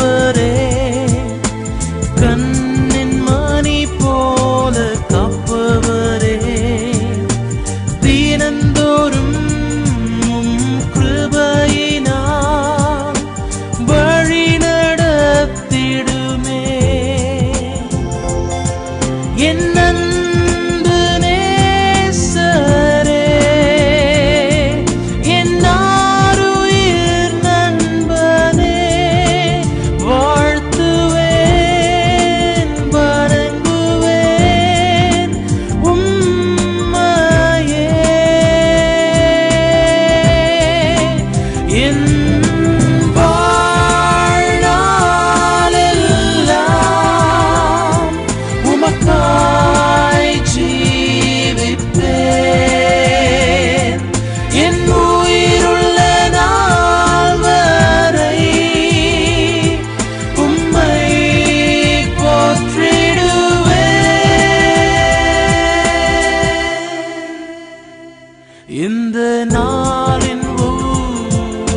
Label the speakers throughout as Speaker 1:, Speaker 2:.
Speaker 1: ஆண்டவரே கண்ணின் மணி போல காப்பவரே. தீனந்தோறும் கிருபையினா வழி நடத்திடுமே. என்ன இந்த நாளின்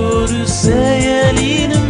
Speaker 1: ஒரு செயலினும்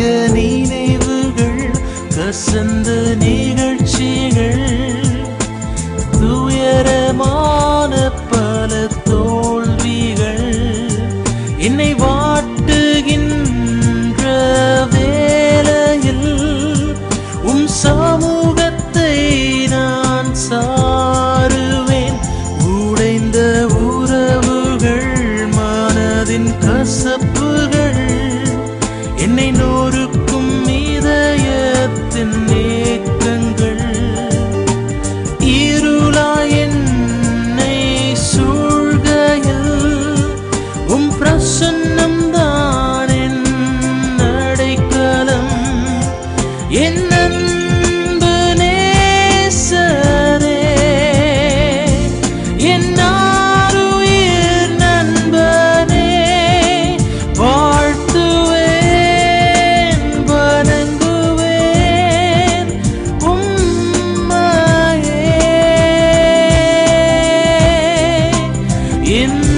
Speaker 1: பழைய நினைவுகள் கசந்த நூறு in